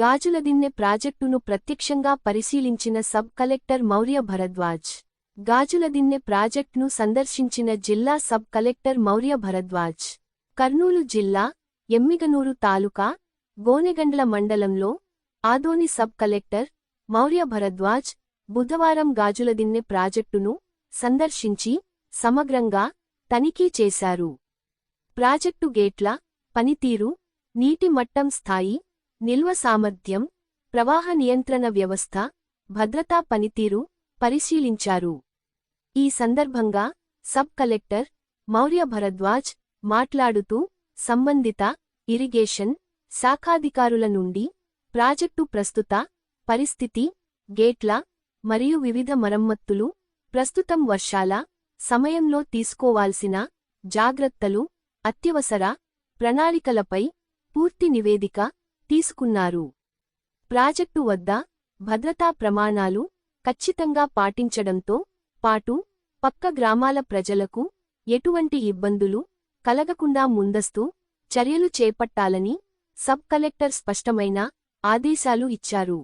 గాజులదిన్నె ప్రాజెక్టును ప్రత్యక్షంగా పరిశీలించిన సబ్ కలెక్టర్ మౌర్య భరద్వాజ్. గాజులదిన్నె ప్రాజెక్టును సందర్శించిన జిల్లా సబ్ కలెక్టర్ మౌర్య భరద్వాజ్. కర్నూలు జిల్లా ఎమ్మిగనూరు తాలూకా గోనెగండ్ల మండలంలో ఆదోని సబ్ కలెక్టర్ మౌర్య భరద్వాజ్ బుధవారం గాజులదిన్నె ప్రాజెక్టును సందర్శించి సమగ్రంగా తనిఖీ చేశారు. ప్రాజెక్టు గేట్ల పనితీరు నీటి మట్టం స్థాయి నిల్వ సామర్థ్యం ప్రవాహ నియంత్రణ వ్యవస్థ భద్రతా పనితీరు పరిశీలించారు. ఈ సందర్భంగా సబ్ కలెక్టర్ మౌర్య భరద్వాజ్ మాట్లాడుతూ సంబంధిత ఇరిగేషన్ శాఖాధికారుల నుండి ప్రాజెక్టు ప్రస్తుత పరిస్థితి గేట్ల మరియు వివిధ మరమ్మత్తులు ప్రస్తుతం వర్షాల సమయంలో తీసుకోవాల్సిన జాగ్రత్తలు అత్యవసర ప్రణాళికలపై పూర్తి నివేదిక తీసుకున్నారు. ప్రాజెక్టు వద్ద భద్రతా ప్రమాణాలు ఖచ్చితంగా పాటించడంతో పాటు పక్క గ్రామాల ప్రజలకు ఎటువంటి ఇబ్బందులు కలగకుండా ముందస్తు చర్యలు చేపట్టాలని సబ్ కలెక్టర్ స్పష్టమైన ఆదేశాలు ఇచ్చారు.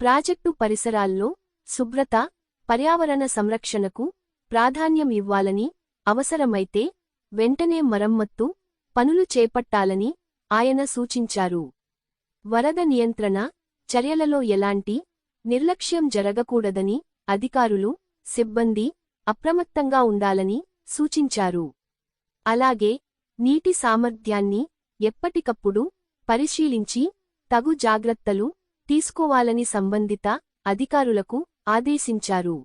ప్రాజెక్టు పరిసరాల్లో శుభ్రత పర్యావరణ సంరక్షణకు ప్రాధాన్యం ఇవ్వాలని అవసరమైతే వెంటనే మరమ్మత్తు పనులు చేపట్టాలని ఆయన సూచించారు. వరద నియంత్రణ చర్యలలో ఎలాంటి నిర్లక్ష్యం జరగకూడదని అధికారులు సిబ్బంది అప్రమత్తంగా ఉండాలని సూచించారు. అలాగే నీటి సామర్థ్యాన్ని ఎప్పటికప్పుడు పరిశీలించి తగు జాగ్రత్తలు తీసుకోవాలని సంబంధిత అధికారులకు ఆదేశించారు.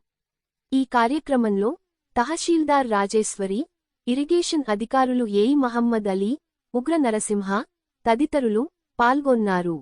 ఈ కార్యక్రమంలో తహశీల్దార్ రాజేశ్వరి ఇరిగేషన్ అధికారులు ఏఈ మహమ్మద్ అలీ ఉగ్ర నరసింహ తదితరులు పాల్గొన్నారు.